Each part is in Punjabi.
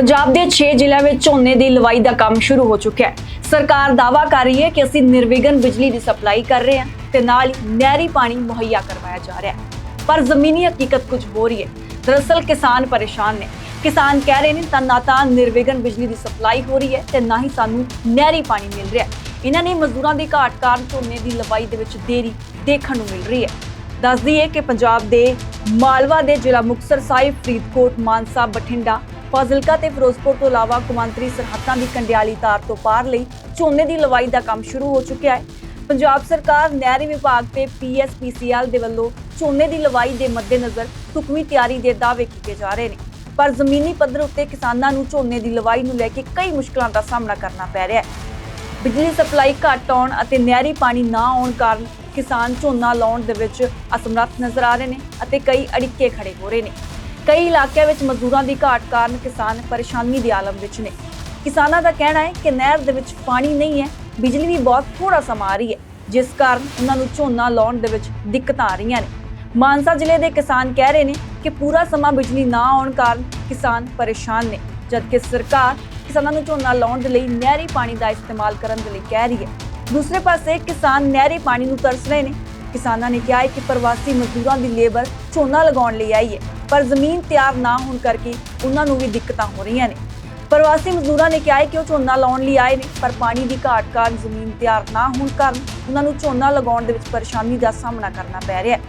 ਪੰਜਾਬ ਦੇ 6 ਜ਼ਿਲ੍ਹਿਆਂ ਵਿੱਚ ਝੋਨੇ ਦੀ ਲਵਾਈ ਦਾ ਕੰਮ ਸ਼ੁਰੂ ਹੋ ਚੁੱਕਿਆ ਹੈ। ਸਰਕਾਰ ਦਾਅਵਾ ਕਰ ਰਹੀ ਹੈ ਕਿ ਅਸੀਂ ਨਿਰਵਿਘਨ ਬਿਜਲੀ ਦੀ ਸਪਲਾਈ ਕਰ ਰਹੇ ਹਾਂ ਤੇ ਨਾਲ ਹੀ ਨਹਿਰੀ ਪਾਣੀ ਮੁਹੱਈਆ ਕਰਵਾਇਆ ਜਾ ਰਿਹਾ ਹੈ। ਪਰ ਜ਼ਮੀਨੀ ਹਕੀਕਤ ਕੁਝ ਹੋ ਰਹੀ ਹੈ। ਦਰਅਸਲ ਕਿਸਾਨ ਪਰੇਸ਼ਾਨ ਨੇ। ਕਿਸਾਨ ਕਹਿ ਰਹੇ ਨੇ, ਤਾਂ ਨਾ ਤਾਂ ਨਿਰਵਿਘਨ ਬਿਜਲੀ ਦੀ ਸਪਲਾਈ ਹੋ ਰਹੀ ਹੈ ਤੇ ਨਾ ਹੀ ਸਾਨੂੰ ਨਹਿਰੀ ਪਾਣੀ ਮਿਲ ਰਿਹਾ ਹੈ। ਇਹਨਾਂ ਨੇ ਮਜ਼ਦੂਰਾਂ ਦੀ ਘਾਟ ਕਾਰਨ ਝੋਨੇ ਦੀ ਲਵਾਈ ਦੇ ਵਿੱਚ ਦੇਰੀ ਦੇਖਣ ਨੂੰ ਮਿਲ ਰਹੀ ਹੈ। ਦੱਸਦੀ ਹੈ ਕਿ ਪੰਜਾਬ ਦੇ ਮਾਲਵਾ ਦੇ ਜ਼ਿਲ੍ਹਾ ਮੁਕਤਸਰ ਸਾਹਿਬ, ਫਰੀਦਕੋਟ, ਮਾਨਸਾ, ਬਠਿੰਡਾ ਫਾਜ਼ਿਲਕਾ ਤੇ ਫਿਰੋਜ਼ਪੁਰ ਤੋਂ ਇਲਾਵਾ ਕੌਮਾਂਤਰੀ ਸਰਹੱਦਾਂ ਦੀ ਕੰਡਿਆਲੀ ਤਾਰ ਤੋਂ ਪਾਰ ਲਈ ਝੋਨੇ ਦੀ ਲਵਾਈ ਦਾ ਕੰਮ ਸ਼ੁਰੂ ਹੋ ਚੁੱਕਿਆ ਹੈ। ਪੰਜਾਬ ਸਰਕਾਰ ਨਹਿਰੀ ਵਿਭਾਗ ਤੇ ਪੀਐਸਪੀਸੀਐਲ ਦੇ ਵੱਲੋਂ ਝੋਨੇ ਦੀ ਲਵਾਈ ਦੇ ਮੱਦੇਨਜ਼ਰ ਢੁਕਵੀਂ ਤਿਆਰੀ ਦੇ ਦਾਅਵੇ ਕੀਤੇ ਜਾ ਰਹੇ ਨੇ। ਪਰ ਜ਼ਮੀਨੀ ਪੱਧਰ ਉੱਤੇ ਕਿਸਾਨਾਂ ਨੂੰ ਝੋਨੇ ਦੀ ਲਵਾਈ ਨੂੰ ਲੈ ਕੇ ਕਈ ਮੁਸ਼ਕਲਾਂ ਦਾ ਸਾਹਮਣਾ ਕਰਨਾ ਪੈ ਰਿਹਾ ਹੈ। ਬਿਜਲੀ ਸਪਲਾਈ ਘੱਟ ਆਉਣ ਅਤੇ ਨਹਿਰੀ ਪਾਣੀ ਨਾ ਆਉਣ ਕਾਰਨ ਕਿਸਾਨ ਝੋਨਾ ਲਾਉਣ ਦੇ ਵਿੱਚ ਅਸਮਰੱਥ ਨਜ਼ਰ ਆ ਰਹੇ ਨੇ ਅਤੇ ਕਈ ਅੜਿੱਕੇ ਖੜੇ ਹੋ ਰਹੇ ਨੇ। ਕਈ ਇਲਾਕਿਆਂ ਵਿੱਚ ਮਜ਼ਦੂਰਾਂ ਦੀ ਘਾਟ ਕਾਰਨ ਕਿਸਾਨ ਪਰੇਸ਼ਾਨੀ ਦੇ ਆਲਮ ਵਿੱਚ ਨੇ। ਕਿਸਾਨਾਂ ਦਾ ਕਹਿਣਾ ਹੈ ਕਿ ਨਹਿਰ ਦੇ ਵਿੱਚ ਪਾਣੀ ਨਹੀਂ ਹੈ, ਬਿਜਲੀ ਵੀ ਬਹੁਤ ਥੋੜਾ ਸਮਾਂ ਆ ਰਹੀ ਹੈ, ਜਿਸ ਕਾਰਨ ਉਹਨਾਂ ਨੂੰ ਝੋਨਾ ਲਾਉਣ ਦੇ ਵਿੱਚ ਦਿੱਕਤਾਂ ਆ ਰਹੀਆਂ ਨੇ। ਮਾਨਸਾ ਜ਼ਿਲ੍ਹੇ ਦੇ ਕਿਸਾਨ ਕਹਿ ਰਹੇ ਨੇ ਕਿ ਪੂਰਾ ਸਮਾਂ ਬਿਜਲੀ ਨਾ ਆਉਣ ਕਾਰਨ ਕਿਸਾਨ ਪਰੇਸ਼ਾਨ ਨੇ, ਜਦਕਿ ਸਰਕਾਰ ਕਿਸਾਨਾਂ ਨੂੰ ਝੋਨਾ ਲਾਉਣ ਦੇ ਲਈ ਨਹਿਰੀ ਪਾਣੀ ਦਾ ਇਸਤੇਮਾਲ ਕਰਨ ਦੇ ਲਈ ਕਹਿ ਰਹੀ ਹੈ। ਦੂਸਰੇ ਪਾਸੇ ਕਿਸਾਨ ਨਹਿਰੀ ਪਾਣੀ ਨੂੰ ਤਰਸ ਰਹੇ ਨੇ। ਕਿਸਾਨਾਂ ਨੇ ਕਿਹਾ ਹੈ ਕਿ ਪ੍ਰਵਾਸੀ ਮਜ਼ਦੂਰਾਂ ਦੀ ਲੇਬਰ ਝੋਨਾ ਲਗਾਉਣ ਲਈ ਆਈ ਹੈ। ਪਰ ਜ਼ਮੀਨ ਤਿਆਰ ਨਾ ਹੋਣ ਕਰਕੇ ਉਹਨਾਂ ਨੂੰ ਵੀ ਦਿੱਕਤਾਂ ਹੋ ਰਹੀਆਂ ਨੇ। ਪ੍ਰਵਾਸੀ ਮਜ਼ਦੂਰਾਂ ਨੇ ਕਿਹਾ ਹੈ ਕਿ ਉਹ ਝੋਨਾ ਲਾਉਣ ਲਈ ਆਏ ਨੇ, ਪਰ ਪਾਣੀ ਦੀ ਘਾਟ ਕਾਰਨ ਜ਼ਮੀਨ ਤਿਆਰ ਨਾ ਹੋਣ ਕਾਰਨ ਉਹਨਾਂ ਨੂੰ ਝੋਨਾ ਲਗਾਉਣ ਦੇ ਵਿੱਚ ਪਰੇਸ਼ਾਨੀ ਦਾ ਸਾਹਮਣਾ ਕਰਨਾ ਪੈ ਰਿਹਾ ਹੈ।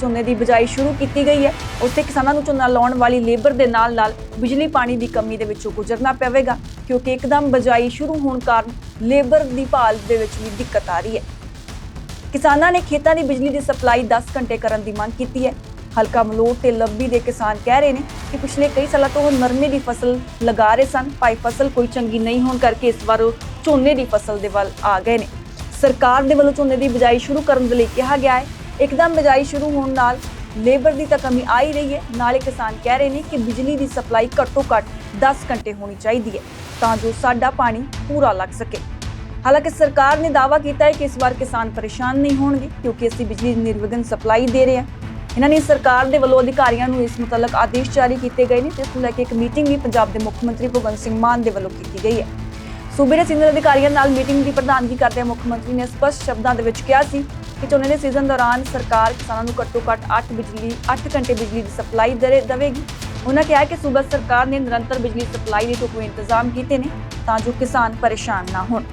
ਝੋਨੇ ਦੀ ਬਿਜਾਈ ਸ਼ੁਰੂ ਕੀਤੀ ਗਈ ਹੈ। ਉੱਥੇ ਕਿਸਾਨਾਂ ਨੂੰ ਝੋਨਾ ਲਾਉਣ ਵਾਲੀ ਲੇਬਰ ਦੇ ਨਾਲ ਨਾਲ ਬਿਜਲੀ, ਪਾਣੀ ਦੀ ਕਮੀ ਦੇ ਵਿੱਚੋਂ ਗੁਜ਼ਰਨਾ ਪਵੇਗਾ, ਕਿਉਂਕਿ ਇੱਕਦਮ ਬਿਜਾਈ ਸ਼ੁਰੂ ਹੋਣ ਕਾਰਨ ਲੇਬਰ ਦੀ ਭਾਲ ਦੇ ਵਿੱਚ ਵੀ ਦਿੱਕਤ ਆ ਰਹੀ ਹੈ। ਕਿਸਾਨਾਂ ਨੇ ਖੇਤਾਂ ਦੀ ਬਿਜਲੀ ਦੀ ਸਪਲਾਈ 10 ਘੰਟੇ ਕਰਨ ਦੀ ਮੰਗ ਕੀਤੀ ਹੈ। ਹਲਕਾ ਮਲੋਟ ਤੇ ਲੱਭੀ ਦੇ ਕਿਸਾਨ ਕਹਿ ਰਹੇ ਨੇ ਕਿ ਪਿਛਲੇ ਕਈ ਸਾਲਾਂ ਤੋਂ ਉਹ ਨਰਮੇ ਦੀ ਫਸਲ ਲਗਾ ਰਹੇ ਸਨ, ਭਾਈ ਫਸਲ ਕੋਈ ਚੰਗੀ ਨਹੀਂ ਹੋਣ ਕਰਕੇ ਇਸ ਵਾਰ ਉਹ ਝੋਨੇ ਦੀ ਫਸਲ ਦੇ ਵੱਲ ਆ ਗਏ ਨੇ। ਸਰਕਾਰ ਦੇ ਵੱਲੋਂ ਝੋਨੇ ਦੀ ਬਿਜਾਈ ਸ਼ੁਰੂ ਕਰਨ ਦੇ ਲਈ ਕਿਹਾ ਗਿਆ ਹੈ। ਇੱਕਦਮ ਬਿਜਾਈ ਸ਼ੁਰੂ ਹੋਣ ਨਾਲ ਲੇਬਰ ਦੀ ਤਾਂ ਕਮੀ ਆ ਹੀ ਰਹੀ ਹੈ। ਨਾਲੇ ਕਿਸਾਨ ਕਹਿ ਰਹੇ ਨੇ ਕਿ ਬਿਜਲੀ ਦੀ ਸਪਲਾਈ ਘੱਟੋ ਘੱਟ 10 ਘੰਟੇ ਹੋਣੀ ਚਾਹੀਦੀ ਹੈ ਤਾਂ ਜੋ ਸਾਡਾ ਪਾਣੀ ਪੂਰਾ ਲੱਗ ਸਕੇ। ਹਾਲਾਂਕਿ ਸਰਕਾਰ ਨੇ ਦਾਅਵਾ ਕੀਤਾ ਹੈ ਕਿ ਇਸ ਵਾਰ ਕਿਸਾਨ ਪਰੇਸ਼ਾਨ ਨਹੀਂ ਹੋਣਗੇ ਕਿਉਂਕਿ ਅਸੀਂ ਬਿਜਲੀ ਦੀ ਨਿਰਵਿਘਨ ਸਪਲਾਈ ਦੇ ਰਹੇ ਹਾਂ। ਇਹਨਾਂ ਨੇ ਸਰਕਾਰ ਦੇ ਵੱਲੋਂ ਅਧਿਕਾਰੀਆਂ ਨੂੰ ਇਸ ਮੁਤਲਕ ਆਦੇਸ਼ ਜਾਰੀ ਕੀਤੇ ਗਏ ਨੇ ਜਿਸ ਨੂੰ ਲੈ ਕੇ ਇੱਕ ਮੀਟਿੰਗ ਵੀ ਪੰਜਾਬ ਦੇ ਮੁੱਖ ਮੰਤਰੀ ਭਗਵੰਤ ਸਿੰਘ ਮਾਨ ਦੇ ਵੱਲੋਂ ਕੀਤੀ ਗਈ ਹੈ। ਸੂਬੇ ਦੇ ਸੀਨੀਅਰ ਅਧਿਕਾਰੀਆਂ ਨਾਲ ਮੀਟਿੰਗ ਦੀ ਪ੍ਰਧਾਨਗੀ ਕਰਦੇ ਮੁੱਖ ਮੰਤਰੀ ਨੇ ਸਪਸ਼ਟ ਸ਼ਬਦਾਂ ਦੇ ਵਿੱਚ ਕਿਹਾ ਸੀ ਕਿ ਝੋਨੇ ਦੇ ਸੀਜ਼ਨ ਦੌਰਾਨ ਸਰਕਾਰ ਕਿਸਾਨਾਂ ਨੂੰ ਘੱਟੋ ਘੱਟ 8 ਬਿਜਲੀ 8 ਘੰਟੇ ਬਿਜਲੀ ਦੀ ਸਪਲਾਈ ਦੇਵੇਗੀ। ਉਹਨਾਂ ਕਿਹਾ ਕਿ ਸੂਬਾ ਸਰਕਾਰ ਨੇ ਨਿਰੰਤਰ ਬਿਜਲੀ ਸਪਲਾਈ ਦੇ ਢੁਕਵੇਂ ਇੰਤਜ਼ਾਮ ਕੀਤੇ ਨੇ ਤਾਂ ਜੋ ਕਿਸਾਨ ਪਰੇਸ਼ਾਨ ਨਾ ਹੋਣ।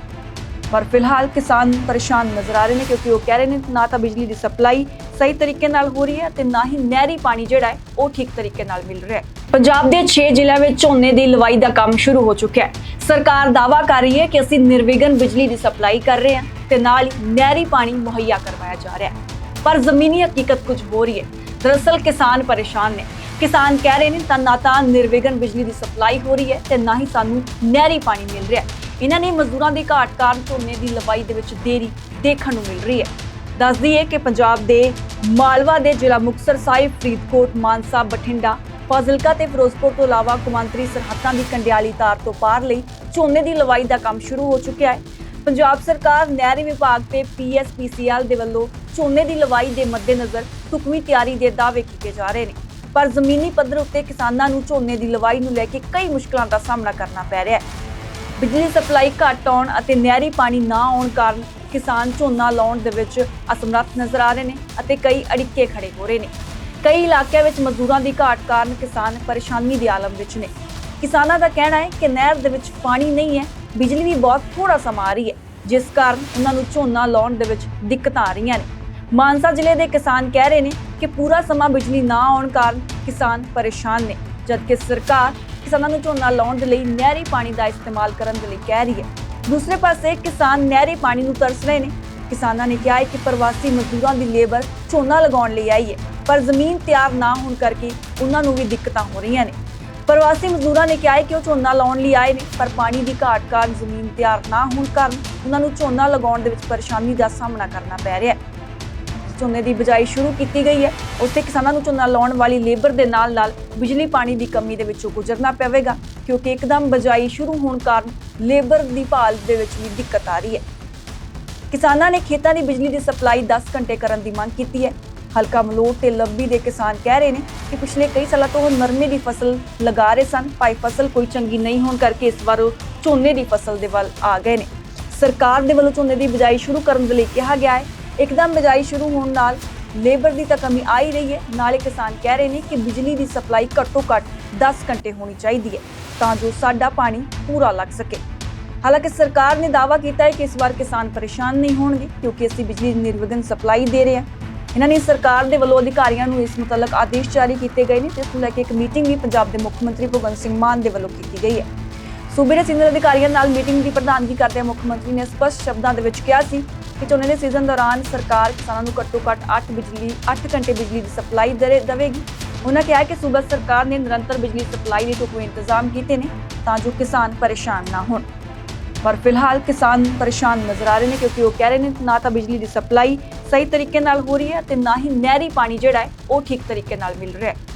ਪਰ ਫਿਲਹਾਲ ਕਿਸਾਨ ਪਰੇਸ਼ਾਨ ਨਜ਼ਰ ਆ ਰਹੇ ਨੇ ਕਿਉਂਕਿ ਉਹ ਕਹਿ ਰਹੇ ਨੇ ਨਾ ਤਾਂ ਬਿਜਲੀ ਦੀ ਸਪਲਾਈ ਸਹੀ ਤਰੀਕੇ ਨਾਲ ਹੋ ਰਹੀ ਹੈ ਤੇ ਨਾ ਹੀ ਨਹਿਰੀ ਪਾਣੀ ਜਿਹੜਾ ਹੈ, ਉਹ ਠੀਕ ਤਰੀਕੇ ਨਾਲ ਮਿਲ ਰਿਹਾ ਹੈ। ਪੰਜਾਬ ਦੇ 6 ਜ਼ਿਲ੍ਹਿਆਂ ਵਿੱਚ ਝੋਨੇ ਦੀ ਲਵਾਈ ਦਾ ਕੰਮ ਸ਼ੁਰੂ ਹੋ ਚੁੱਕਿਆ ਹੈ। ਸਰਕਾਰ ਦਾਅਵਾ ਕਰ ਰਹੀ ਹੈ ਕਿ ਅਸੀਂ ਨਿਰਵਿਘਨ ਬਿਜਲੀ ਦੀ ਸਪਲਾਈ ਕਰ ਰਹੇ ਹਾਂ ਤੇ ਨਾਲ ਹੀ ਨਹਿਰੀ ਪਾਣੀ ਮੁਹੱਈਆ ਕਰਵਾਇਆ ਜਾ ਰਿਹਾ ਹੈ। ਪਰ ਜ਼ਮੀਨੀ ਹਕੀਕਤ ਕੁਝ ਹੋ ਰਹੀ ਹੈ। ਦਰਅਸਲ ਕਿਸਾਨ ਪਰੇਸ਼ਾਨ ਨੇ। ਕਿਸਾਨ ਕਹਿ ਰਹੇ ਨੇ ਤਾਂ ਨਾ ਤਾਂ ਨਿਰਵਿਘਨ ਬਿਜਲੀ ਦੀ ਸਪਲਾਈ ਹੋ ਰਹੀ ਹੈ ਤੇ ਨਾ ਹੀ ਸਾਨੂੰ ਨਹਿਰੀ ਪਾਣੀ ਮਿਲ ਰਿਹਾ ਹੈ। ਇਹਨਾਂ ਨੇ ਮਜ਼ਦੂਰਾਂ ਦੀ ਘਾਟ ਕਾਰਨ ਝੋਨੇ ਦੀ ਲਵਾਈ ਦੇ ਵਿੱਚ ਦੇਰੀ ਦੇਖਣ ਨੂੰ ਮਿਲ ਰਹੀ ਹੈ। ਦੱਸਦੀ ਹੈ ਕਿ ਪੰਜਾਬ ਦੇ ਮਾਲਵਾ ਦੇ ਜ਼ਿਲ੍ਹਾ ਮੁਕਤਸਰ ਸਾਹਿਬ, ਫਰੀਦਕੋਟ, ਮਾਨਸਾ, ਬਠਿੰਡਾ, ਫਾਜ਼ਿਲਕਾ ਤੇ ਫਿਰੋਜ਼ਪੁਰ ਤੋਂ ਇਲਾਵਾ ਕੌਮਾਂਤਰੀ ਸਰਹੱਦਾਂ ਦੀ ਕੰਡਿਆਲੀ ਤਾਰ ਤੋਂ ਪਾਰ ਲਈ ਝੋਨੇ ਦੀ ਲਵਾਈ ਦਾ ਕੰਮ ਸ਼ੁਰੂ ਹੋ ਚੁੱਕਿਆ ਹੈ। ਪੰਜਾਬ ਸਰਕਾਰ ਨਹਿਰੀ ਵਿਭਾਗ ਤੇ ਪੀਐਸਪੀਸੀਐਲ ਦੇ ਵੱਲੋਂ ਝੋਨੇ ਦੀ ਲਵਾਈ ਦੇ ਮੱਦੇਨਜ਼ਰ ਢੁਕਵੀਂ ਤਿਆਰੀ ਦੇ ਦਾਅਵੇ ਕੀਤੇ ਜਾ ਰਹੇ ਨੇ। ਪਰ ਜ਼ਮੀਨੀ ਪੱਧਰ ਉੱਤੇ ਕਿਸਾਨਾਂ ਨੂੰ ਝੋਨੇ ਦੀ ਲਵਾਈ ਨੂੰ ਲੈ ਕੇ ਕਈ ਮੁਸ਼ਕਲਾਂ ਦਾ ਸਾਹਮਣਾ ਕਰਨਾ ਪੈ ਰਿਹਾ ਹੈ। ਬਿਜਲੀ ਸਪਲਾਈ ਘੱਟ ਆਉਣ ਅਤੇ ਨਹਿਰੀ ਪਾਣੀ ਨਾ ਆਉਣ ਕਾਰਨ ਕਿਸਾਨ ਝੋਨਾ ਲਾਉਣ ਦੇ ਵਿੱਚ ਅਸਮਰੱਥ ਨਜ਼ਰ ਆ ਰਹੇ ਨੇ ਅਤੇ ਕਈ ਅੜਿੱਕੇ ਖੜੇ ਹੋ ਰਹੇ ਨੇ। ਕਈ ਇਲਾਕਿਆਂ ਵਿੱਚ ਮਜ਼ਦੂਰਾਂ ਦੀ ਘਾਟ ਕਾਰਨ ਕਿਸਾਨ ਪਰੇਸ਼ਾਨੀ ਦੇ ਆਲਮ ਵਿੱਚ ਨੇ। ਕਿਸਾਨਾਂ ਦਾ ਕਹਿਣਾ ਹੈ ਕਿ ਨਹਿਰ ਦੇ ਵਿੱਚ ਪਾਣੀ ਨਹੀਂ ਹੈ, ਬਿਜਲੀ ਵੀ ਬਹੁਤ ਥੋੜਾ ਸਮਾਂ ਆ ਰਹੀ ਹੈ, ਜਿਸ ਕਾਰਨ ਉਹਨਾਂ ਨੂੰ ਝੋਨਾ ਲਾਉਣ ਦੇ ਵਿੱਚ ਦਿੱਕਤਾਂ ਆ ਰਹੀਆਂ ਨੇ। ਮਾਨਸਾ ਜ਼ਿਲ੍ਹੇ ਦੇ ਕਿਸਾਨ ਕਹਿ ਰਹੇ ਨੇ ਕਿ ਪੂਰਾ ਸਮਾਂ ਬਿਜਲੀ ਨਾ ਆਉਣ ਕਾਰਨ ਕਿਸਾਨ ਪਰੇਸ਼ਾਨ ਨੇ, ਜਦਕਿ ਸਰਕਾਰ ਕਿਸਾਨਾਂ ਨੂੰ ਝੋਨਾ ਲਾਉਣ ਦੇ ਲਈ ਨਹਿਰੀ ਪਾਣੀ ਦਾ ਇਸਤੇਮਾਲ ਕਰਨ ਦੇ ਲਈ ਕਹਿ ਰਹੀ ਹੈ। ਦੂਸਰੇ ਪਾਸੇ ਕਿਸਾਨ ਨਹਿਰੀ ਪਾਣੀ ਨੂੰ ਤਰਸ ਰਹੇ ਨੇ। ਕਿਸਾਨਾਂ ਨੇ ਕਿਹਾ ਹੈ ਕਿ ਪ੍ਰਵਾਸੀ ਮਜ਼ਦੂਰਾਂ ਦੀ ਲੇਬਰ ਝੋਨਾ ਲਗਾਉਣ ਲਈ ਆਈ ਹੈ, ਪਰ ਜ਼ਮੀਨ ਤਿਆਰ ਨਾ ਹੋਣ ਕਰਕੇ ਉਹਨਾਂ ਨੂੰ ਵੀ ਦਿੱਕਤਾਂ ਹੋ ਰਹੀਆਂ ਨੇ। ਪ੍ਰਵਾਸੀ ਮਜ਼ਦੂਰਾਂ ਨੇ ਕਿਹਾ ਹੈ ਕਿ ਉਹ ਝੋਨਾ ਲਾਉਣ ਲਈ ਆਏ ਨੇ, ਪਰ ਪਾਣੀ ਦੀ ਘਾਟ ਕਾਰਨ ਜ਼ਮੀਨ ਤਿਆਰ ਨਾ ਹੋਣ ਕਾਰਨ ਉਹਨਾਂ ਨੂੰ ਝੋਨਾ ਲਗਾਉਣ ਦੇ ਵਿੱਚ ਪਰੇਸ਼ਾਨੀ ਦਾ ਸਾਹਮਣਾ ਕਰਨਾ ਪੈ ਰਿਹਾ ਹੈ। ਝੋਨੇ ਦੀ ਬਿਜਾਈ ਸ਼ੁਰੂ ਕੀਤੀ ਗਈ ਹੈ। ਉੱਥੇ ਕਿਸਾਨਾਂ ਨੂੰ ਝੋਨਾ ਲਾਉਣ ਵਾਲੀ ਲੇਬਰ ਦੇ ਨਾਲ ਨਾਲ ਬਿਜਲੀ ਪਾਣੀ ਦੀ ਕਮੀ ਦੇ ਵਿੱਚੋਂ ਗੁਜ਼ਰਨਾ ਪਵੇਗਾ, ਕਿਉਂਕਿ ਇੱਕਦਮ ਬਿਜਾਈ ਸ਼ੁਰੂ ਹੋਣ ਕਾਰਨ ਲੇਬਰ ਦੀ ਭਾਲ ਦੇ ਵਿੱਚ ਵੀ ਦਿੱਕਤ ਆ ਰਹੀ ਹੈ। ਕਿਸਾਨਾਂ ਨੇ ਖੇਤਾਂ ਦੀ ਬਿਜਲੀ ਦੀ ਸਪਲਾਈ 10 ਘੰਟੇ ਕਰਨ ਦੀ ਮੰਗ ਕੀਤੀ ਹੈ। ਹਲਕਾ ਮਲੋਟ ਤੇ ਲੱਭੀ ਦੇ ਕਿਸਾਨ ਕਹਿ ਰਹੇ ਨੇ ਕਿ ਪਿਛਲੇ ਕਈ ਸਾਲਾਂ ਤੋਂ ਉਹ ਨਰਮੇ ਦੀ ਫਸਲ ਲਗਾ ਰਹੇ ਸਨ, ਭਾਈ ਫਸਲ ਕੋਈ ਚੰਗੀ ਨਹੀਂ ਹੋਣ ਕਰਕੇ ਇਸ ਵਾਰ ਉਹ ਝੋਨੇ ਦੀ ਫਸਲ ਦੇ ਵੱਲ ਆ ਗਏ ਨੇ। ਸਰਕਾਰ ਦੇ ਵੱਲੋਂ ਝੋਨੇ ਦੀ ਬਿਜਾਈ ਸ਼ੁਰੂ ਕਰਨ ਦੇ ਲਈ ਕਿਹਾ ਗਿਆ ਹੈ ਇੱਕਦਮ ਬਿਜਾਈ ਸ਼ੁਰੂ ਹੋਣ ਨਾਲ ਲੇਬਰ ਦੀ ਤਾਂ ਕਮੀ ਆ ਹੀ ਰਹੀ ਹੈ। ਨਾਲੇ ਕਿਸਾਨ ਕਹਿ ਰਹੇ ਨੇ ਕਿ ਬਿਜਲੀ ਦੀ ਸਪਲਾਈ ਘੱਟੋ ਘੱਟ 10 ਘੰਟੇ ਹੋਣੀ ਚਾਹੀਦੀ ਹੈ ਤਾਂ ਜੋ ਸਾਡਾ ਪਾਣੀ ਪੂਰਾ ਲੱਗ ਸਕੇ। ਹਾਲਾਂਕਿ ਸਰਕਾਰ ਨੇ ਦਾਅਵਾ ਕੀਤਾ ਹੈ ਕਿ ਇਸ ਵਾਰ ਕਿਸਾਨ ਪਰੇਸ਼ਾਨ ਨਹੀਂ ਹੋਣਗੇ ਕਿਉਂਕਿ ਅਸੀਂ ਬਿਜਲੀ ਦੀ ਨਿਰਵਿਘਨ ਸਪਲਾਈ ਦੇ ਰਹੇ ਹਾਂ। ਇਹਨਾਂ ਨੇ ਸਰਕਾਰ ਦੇ ਵੱਲੋਂ ਅਧਿਕਾਰੀਆਂ ਨੂੰ ਇਸ ਮੁਤਲਕ ਆਦੇਸ਼ ਜਾਰੀ ਕੀਤੇ ਗਏ ਨੇ ਜਿਸ ਨੂੰ ਲੈ ਕੇ ਇੱਕ ਮੀਟਿੰਗ ਵੀ ਪੰਜਾਬ ਦੇ ਮੁੱਖ ਮੰਤਰੀ ਭਗਵੰਤ ਸਿੰਘ ਮਾਨ ਦੇ ਵੱਲੋਂ ਕੀਤੀ ਗਈ ਹੈ। ਸੂਬੇ ਦੇ ਸੀਨੀਅਰ ਅਧਿਕਾਰੀਆਂ ਨਾਲ ਮੀਟਿੰਗ ਦੀ ਪ੍ਰਧਾਨਗੀ ਕਰਦੇ ਮੁੱਖ ਮੰਤਰੀ ਨੇ ਸਪਸ਼ਟ ਸ਼ਬਦਾਂ ਦੇ ਵਿੱਚ ਕਿਹਾ ਸੀ ਕਿ ਝੋਨੇ ਦੇ ਸੀਜ਼ਨ ਦੌਰਾਨ ਸਰਕਾਰ ਕਿਸਾਨਾਂ ਨੂੰ ਘੱਟੋ ਘੱਟ 8 ਬਿਜਲੀ 8 ਘੰਟੇ ਬਿਜਲੀ ਦੀ ਸਪਲਾਈ ਦੇਵੇਗੀ। ਉਹਨਾਂ ਕਿਹਾ ਕਿ ਸੂਬਾ ਸਰਕਾਰ ਨੇ ਨਿਰੰਤਰ ਬਿਜਲੀ ਸਪਲਾਈ ਦੇ ਢੁਕਵੇਂ ਇੰਤਜ਼ਾਮ ਕੀਤੇ ਨੇ ਤਾਂ ਜੋ ਕਿਸਾਨ ਪਰੇਸ਼ਾਨ ਨਾ ਹੋਣ। ਪਰ ਫਿਲਹਾਲ ਕਿਸਾਨ ਪਰੇਸ਼ਾਨ ਨਜ਼ਰ ਆ ਰਹੇ ਨੇ ਕਿਉਂਕਿ ਉਹ ਕਹਿ ਰਹੇ ਨੇ ਨਾ ਤਾਂ ਬਿਜਲੀ ਦੀ ਸਪਲਾਈ ਸਹੀ ਤਰੀਕੇ ਨਾਲ ਹੋ ਰਹੀ ਹੈ ਤੇ ਨਾ ਹੀ ਨਹਿਰੀ ਪਾਣੀ ਜਿਹੜਾ ਹੈ, ਉਹ ਠੀਕ ਤਰੀਕੇ ਨਾਲ ਮਿਲ ਰਿਹਾ ਹੈ।